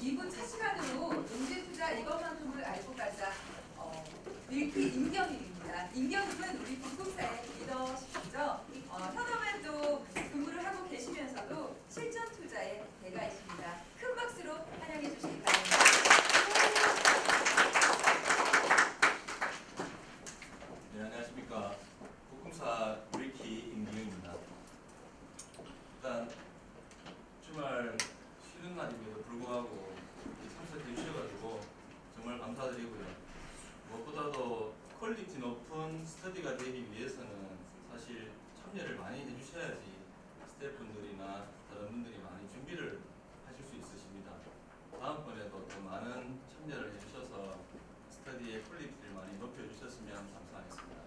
2부 첫 시간으로 농지 투자 이것만큼을 알고 가자. 어, 밀크 임경입니다. 임경님은 우리 북극사의 리더십이죠. 어, 현업에도 근무를 하고 계시면서도 실전 투자의 대가이십니다. 큰 박수로 환영해 주시기 바랍니다. 네, 안녕하십니까. 국금사 밀키 임기영입니다. 일단 주말 쉬는 날임에도 불구하고 이렇게 참석해 주셔가지고 정말 감사드리고요. 무엇보다도 퀄리티 높은 스터디가 되기 위해서는 사실 참여를 많이 해주셔야지 스태프분들이나 다른 분들이 많이 준비를 하실 수 있으십니다. 다음번에도 더 많은 참여를 해주셔서 스터디의 퀄리티를 많이 높여 주셨으면 감사하겠습니다.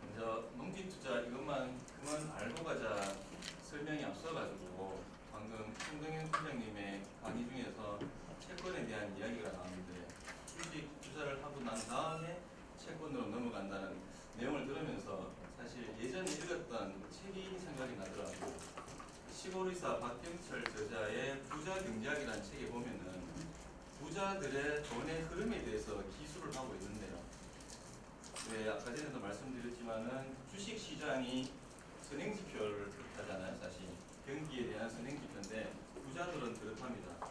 먼저 농지 투자 이것만 그만 알고 가자 설명이 앞서가지고 방금 송동현 팀장님의 강의 중에서 채권에 대한 이야기가 나왔는데 주식 투자를 하고 난 다음에 채권으로 넘어간다는 내용을 들으면서 사실 예전에 읽었던 책이 생각이 나더라고요. 시골의사 박경철 저자의 부자 경제학이라는 책에 보면은 부자들의 돈의 흐름에 대해서 기술을 하고 있는데요. 네, 아까 전에도 말씀드렸지만은 주식 시장이 선행 지표를 뜻하잖아요, 사실. 경기에 대한 선행 지표인데 부자들은 그렇답니다.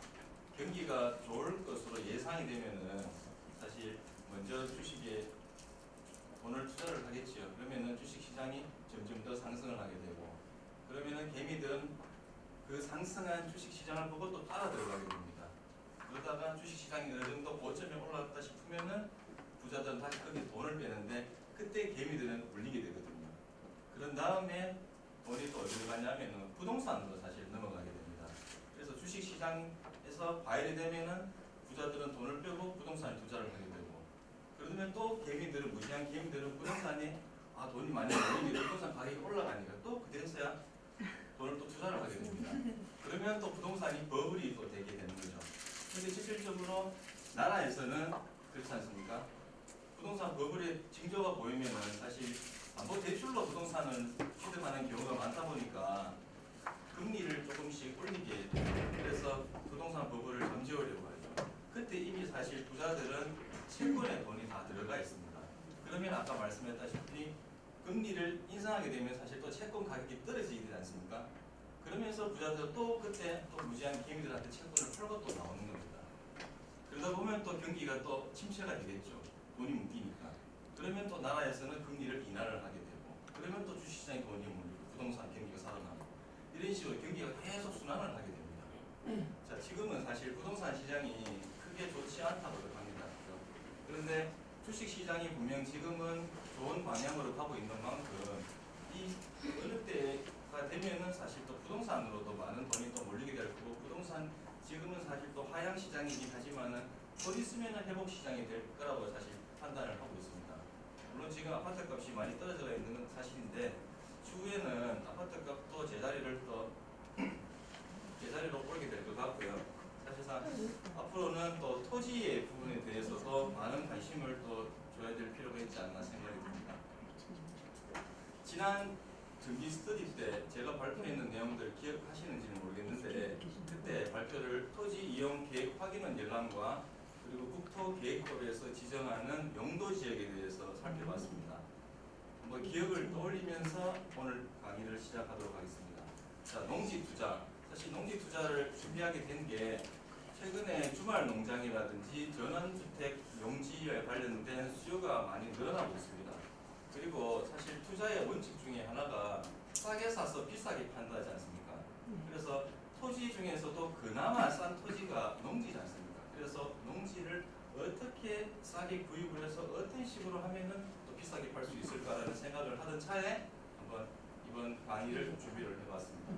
경기가 좋을 것으로 예상이 되면은 사실 먼저 주식에 돈을 투자를 하겠지요. 그러면은 주식 시장이 점점 더 상승을 하게 되고 그러면은 개미들은 그 상승한 주식 시장을 보고 또 따라 들어가게 됩니다. 그러다가 주식 시장이 어느 정도 고점에 올라갔다 싶으면은 부자들은 다시 거기 돈을 빼는데 그때 개미들은 울리게 되거든요. 그런 다음에 돈이 또 어디로 가냐면은 부동산으로 사실 넘어가게 됩니다. 그래서 주식 시장에서 과열이 되면은 부자들은 돈을 빼고 부동산에 투자를 하게 되고 그러면 또 개미들은 무지한 개미들은 부동산에 아 돈이 많이 모이니까 부동산 가격이 올라가니까 또 그때서야 돈을 또 투자를 하게 됩니다. 그러면 또 부동산이 버블이 또 되게 되는 거죠. 근데 실질적으로 나라에서는 그렇지 않습니까? 부동산 버블의 징조가 보이면은 사실 담보 대출로 부동산을 취득하는 경우가 많다 보니까 금리를 조금씩 올리게. 그래서 부동산 버블을 잠재우려고 하죠. 그때 이미 사실 부자들은 채권에 돈이 다 들어가 있습니다. 그러면 아까 말씀했다시피 금리를 인상하게 되면 사실 또 채권 가격이 떨어지게 되지 않습니까? 그러면서 부자들은 또 그때 또 무지한 개미들한테 채권을 팔고 또 나오는 겁니다. 그러다 보면 또 경기가 또 침체가 되겠죠. 돈이 묶이니까. 그러면 또 나라에서는 금리를 인하를 하게 되고, 그러면 또 주식시장에 돈이 몰리고, 부동산 경기가 살아나고, 이런 식으로 경기가 계속 순환을 하게 됩니다. 자, 지금은 사실 부동산 시장이 크게 좋지 않다고 합니다. 그런데 주식 시장이 분명 지금은 좋은 방향으로 가고 있는 만큼 이 어느 때가 되면은 사실 또 부동산으로도 많은 돈이 또 몰리게 될 거고 부동산 지금은 사실 또 하향 시장이긴 하지만은 곧 있으면은 회복 시장이 될 거라고 사실 판단을 하고 있습니다. 물론 지금 아파트 값이 많이 떨어져 있는 건 사실인데 추후에는 아파트 값도 제자리를 또 제자리로 오르게 될 것 같고요. 사실상 앞으로는 또 토지의 부분에 대해서도 많은 관심을 또 줘야 될 필요가 있지 않나 생각이 듭니다. 지난 정기 스터디 때 제가 발표했는 내용들 기억하시는지는 모르겠는데 그때 발표를 토지 이용 계획 확인원 열람과 그리고 국토계획법에서 지정하는 용도 지역에 대해서 살펴봤습니다. 한번 기억을 떠올리면서 오늘 강의를 시작하도록 하겠습니다. 자, 농지 투자. 사실 농지 투자를 준비하게 된 게 최근에 주말 농장이라든지 전원주택 용지에 관련된 수요가 많이 늘어나고 있습니다. 그리고 사실 투자의 원칙 중에 하나가 싸게 사서 비싸게 판다지 않습니까? 그래서 토지 중에서도 그나마 싼 토지가 농지지 않습니까? 그래서 농지를 어떻게 싸게 구입을 해서 어떤 식으로 하면은 또 비싸게 팔 수 있을까라는 생각을 하던 차에 한번 이번 강의를 준비를 해봤습니다.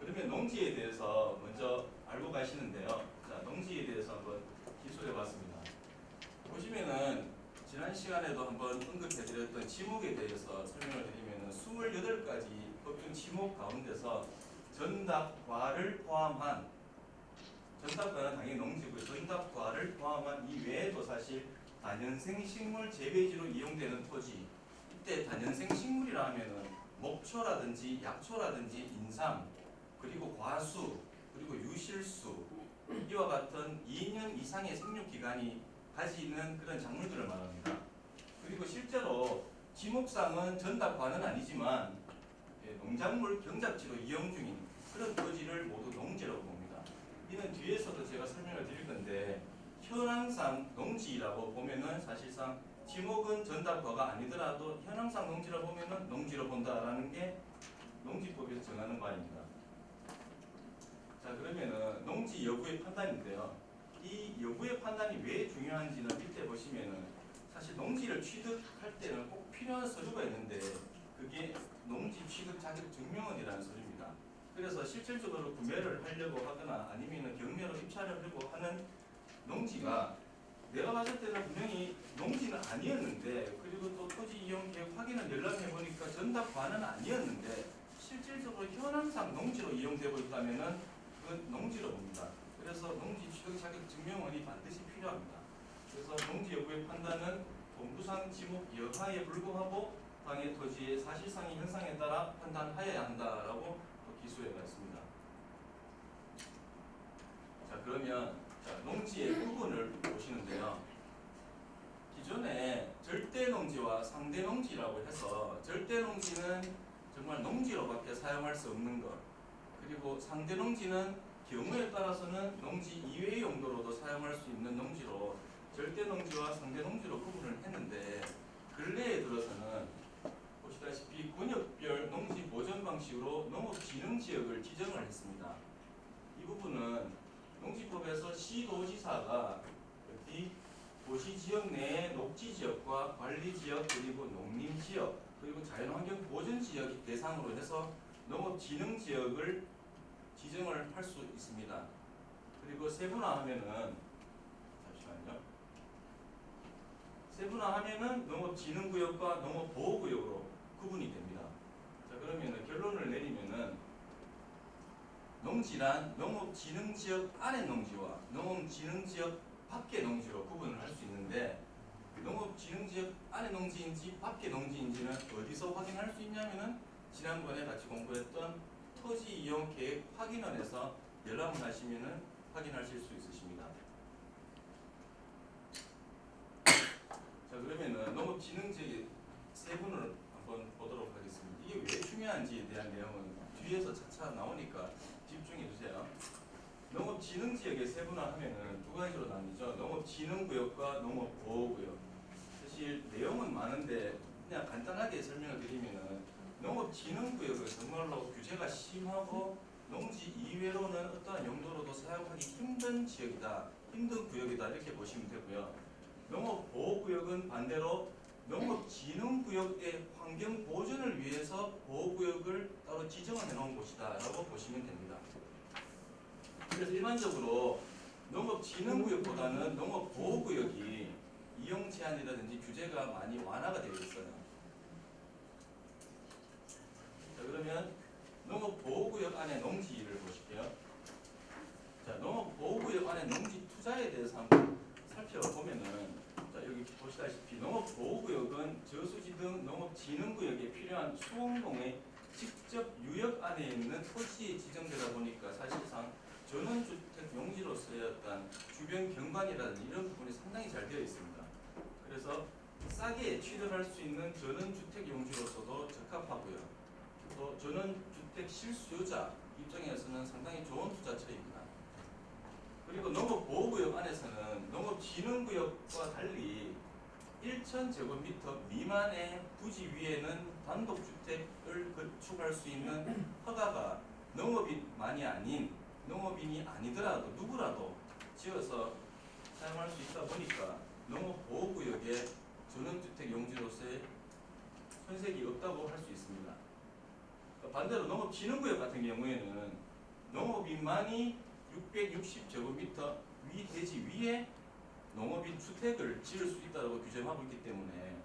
그러면 농지에 대해서 먼저 알고 가시는데요. 자, 농지에 대해서 한번 기술해봤습니다. 보시면은 지난 시간에도 한번 언급해드렸던 지목에 대해서 설명을 드리면은 28가지 법정 지목 가운데서 전답과를 포함한 전답과는 당연히 농지고요. 전답과를 포함한 이 외에도 사실 단연생 식물 재배지로 이용되는 토지. 이때 단연생 식물이라 하면은 목초라든지 약초라든지 인삼 그리고 과수 그리고 유실수 이와 같은 2년 이상의 생육 기간이 가지는 그런 작물들을 말합니다. 그리고 실제로 지목상은 전답과는 아니지만 예, 농작물 경작지로 이용 중인 그런 토지를 모두 농지라고. 이는 뒤에서도 제가 설명을 드릴 건데 현황상 농지라고 보면은 사실상 지목은 전답과가 아니더라도 현황상 농지라 보면은 농지로 본다라는 게 농지법에서 정하는 바입니다. 자 그러면은 농지 여부의 판단인데요. 이 여부의 판단이 왜 중요한지는 밑에 보시면은 사실 농지를 취득할 때는 꼭 필요한 서류가 있는데 그게 농지 취득 자격 증명원이라는 서류입니다. 그래서 실질적으로 구매를 하려고 하거나 아니면은 경매로 입찰하려고 하는 농지가 내가 봤을 때는 분명히 농지는 아니었는데 그리고 또 토지 이용 계획 확인을 연락해 보니까 전답과는 아니었는데 실질적으로 현황상 농지로 이용되고 있다면은 그건 농지로 봅니다. 그래서 농지 취득 자격 증명원이 반드시 필요합니다. 그래서 농지 여부의 판단은 본부상 지목 여하에 불구하고 당해 토지의 사실상의 현상에 따라 판단하여야 한다라고 또 기술에가 있습니다. 자 그러면 자, 농지의 부분을 보시는데요. 기존에 절대 농지와 상대 농지라고 해서 절대 농지는 정말 농지로밖에 사용할 수 없는 것 그리고 상대 농지는 경우에 따라서는 농지 이외의 용도로도 사용할 수 있는 농지로 절대 농지와 상대 농지로 구분을 했는데 근래에 들어서는 보시다시피 군역별 농지 보전 방식으로 농업진흥 지역을 지정을 했습니다. 이 부분은 농지법에서 시도지사가 여기 도시 지역 내의 녹지 지역과 관리 지역 그리고 농림 지역 그리고 자연환경 보전 지역 대상으로 해서 농업진흥 지역을 지정을 할 수 있습니다. 그리고 세분화하면은 잠시만요. 세분화하면은 농업진흥구역과 농업보호구역으로 구분이 됩니다. 자 그러면은 결론을 내리면은 농지란 농업진흥지역 안의 농지와 농업진흥지역 밖의 농지로 구분을 할 수 있는데 농업진흥지역 안의 농지인지 밖의 농지인지는 어디서 확인할 수 있냐면은 지난번에 같이 공부했던 토지 이용 계획 확인원에서 연락을 하시면은 확인하실 수 있으십니다. 자 그러면은 농업진흥지역 세 분을 한번 보도록 하겠습니다. 이게 왜 중요한지에 대한 내용은 뒤에서 차차 나오니까. 농업진흥지역의 세분화하면은 두 가지로 나뉘죠. 농업진흥구역과 농업보호구역. 사실 내용은 많은데 그냥 간단하게 설명을 드리면은 농업진흥구역은 정말로 규제가 심하고 농지 이외로는 어떠한 용도로도 사용하기 힘든 지역이다, 힘든 구역이다 이렇게 보시면 되고요. 농업보호구역은 반대로 농업진흥구역의 환경 보존을 위해서 보호구역을 따로 지정해 놓은 곳이다라고 보시면 됩니다. 그래서 일반적으로 농업진흥구역보다는 농업보호구역이 이용 제한이라든지 규제가 많이 완화가 되어 있어요. 자 그러면 농업보호구역 안에 농지를 보실게요. 자 농업보호구역 안에 농지 투자에 대해서 한번 살펴보면은 자 여기 보시다시피 농업보호구역은 저수지 등 농업진흥구역에 필요한 수원공의 직접 유역 안에 있는 토지에 지정되다 보니까 사실상 전원주택 용지로서의 어떤 주변 경관이라든지 이런 부분이 상당히 잘 되어 있습니다. 그래서 싸게 취득할 수 있는 전원주택 용지로서도 적합하고요. 또 전원주택 실수요자 입장에서는 상당히 좋은 투자처입니다. 그리고 농업보호구역 안에서는 농업진흥구역과 달리 1,000제곱미터 미만의 부지 위에는 단독주택을 건축할 수 있는 허가가 농업인만이 아닌 농업인이 아니더라도 누구라도 지어서 사용할 수 있다 보니까 농업보호구역에 전원주택 용지로서의 손색이 없다고 할 수 있습니다. 반대로 농업진흥구역 같은 경우에는 농업인만이 660제곱미터 위 대지 위에 농업인 주택을 지을 수 있다고 규정하고 있기 때문에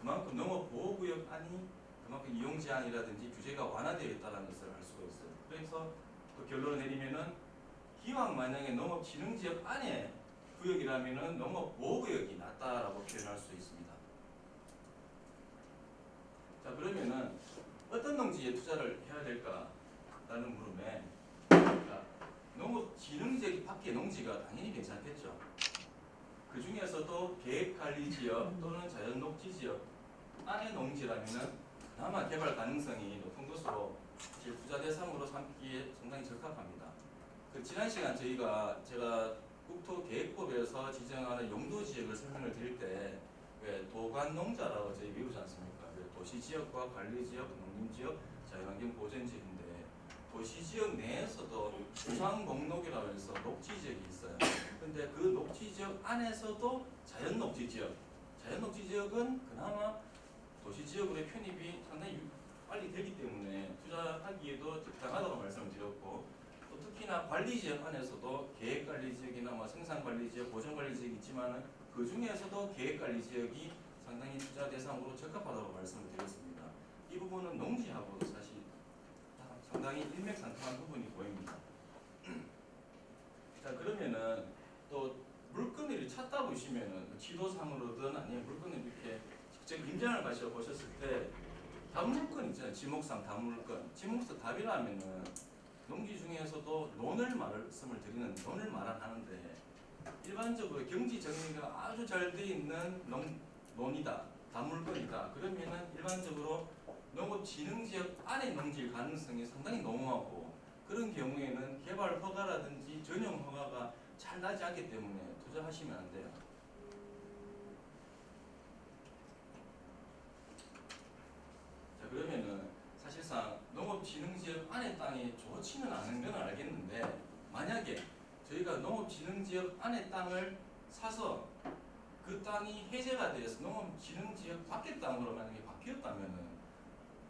그만큼 농업보호구역 안이 그만큼 이용 제한이라든지 규제가 완화되어 있다는 것을 알 수가 있어요. 그래서 또 결론을 내리면은 기왕 만약에 농업진흥지역 안에 구역이라면은 농업 보호구역이 낫다라고 표현할 수 있습니다. 자 그러면은 어떤 농지에 투자를 해야 될까라는 물음에 자, 농업 진흥지역 밖의 농지가 당연히 괜찮겠죠. 그 중에서도 계획관리지역 또는 자연녹지지역 안의 농지라면은 그나마 개발 가능성이 높은 것으로 투자 대상으로 삼기에 상당히 적합합니다. 그 지난 시간 저희가 제가 국토계획법에서 지정하는 용도 지역을 설명을 드릴 때 왜 도관 농자라고 저희 외우지 않습니까? 왜 도시 지역과 관리 지역, 농림 지역, 자연환경 보전 지역인데 도시 지역 내에서도 주상 목록이라고 해서 녹지 지역이 있어요. 근데 그 녹지 지역 안에서도 자연 녹지 지역, 자연 녹지 지역은 그나마 도시 지역으로의 편입이 상당히 유- 빨리 되기 때문에 투자하기에도 적당하다고 말씀을 드렸고 또 특히나 관리 지역 안에서도 계획 관리 지역이나 뭐 생산 관리 지역, 보전 관리 지역이 있지만은 그 중에서도 계획 관리 지역이 상당히 투자 대상으로 적합하다고 말씀을 드렸습니다. 이 부분은 농지하고도 사실 다 상당히 일맥상통한 부분이 보입니다. 자 그러면은 또 물건을 찾다 보시면은 뭐 지도상으로든 아니면 물건을 이렇게 직접 임장을 가셔 보셨을 때 단물건 있잖아요. 지목상 단물건. 지목상 답이라면은 농지 중에서도 논을 말씀을 드리는 논을 말하는데 일반적으로 경지 정리가 아주 잘 돼 있는 농, 논이다. 단물건이다. 그러면은 일반적으로 농업 진흥 지역 안에 농지일 가능성이 상당히 농후하고 그런 경우에는 개발 허가라든지 전용 허가가 잘 나지 않기 때문에 투자하시면 안 돼요. 자 그러면은 사실상 농업진흥지역 안에 땅이 좋지는 않은 건 알겠는데 만약에 저희가 농업진흥지역 안에 땅을 사서 그 땅이 해제가 돼서 농업진흥지역 밖의 땅으로 만약에 바뀌었다면은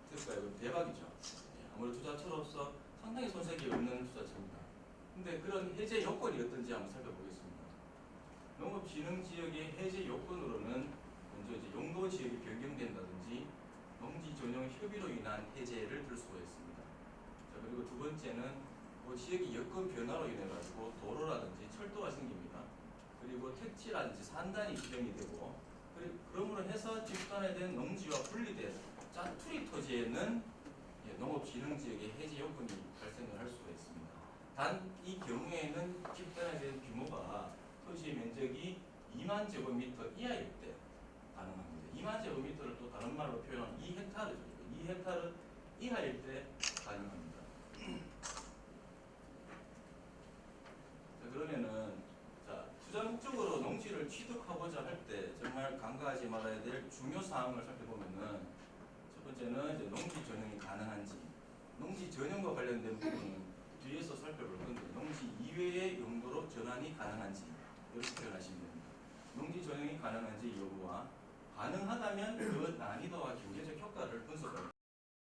됐어요. 이거 대박이죠. 예, 아무래도 투자처로서 상당히 손색이 없는 투자처입니다. 근데 그런 해제 요건이 어떤지 한번 살펴보겠습니다. 농업진흥지역의 해제 요건으로는 먼저 이제 용도 지역이 변경된다든지 농지 전용 협의로 인한 해제를 들 수가 있습니다. 자 그리고 두 번째는 그 지역의 여건 변화로 인해 가지고 도로라든지 철도가 생깁니다. 그리고 택지라든지 산단이 지정이 되고 그리- 그러므로 해서 집단화된 농지와 분리된 짜투리 토지에는 예, 농업진흥지역의 해제 요건이 발생을 할 수가 있습니다. 단 이 경우에는 집단화된 규모가 토지의 면적이 2만 제곱미터 이하일 때 가능합니다. 2만 제곱미터를 또 다른 말로 표현하면 2헥타르죠. 2헥타르 이하일 때 가능합니다. 자, 그러면은 자, 투자 목적으로 농지를 취득하고자 할 때 정말 간과하지 말아야 될 중요 사항을 살펴보면은 첫 번째는 이제 농지 전용이 가능한지 농지 전용과 관련된 부분은 뒤에서 살펴볼 건데 농지 이외의 용도로 전환이 가능한지 이렇게 표현하시면 됩니다. 농지 전용이 가능한지 여부와 가능하다면 그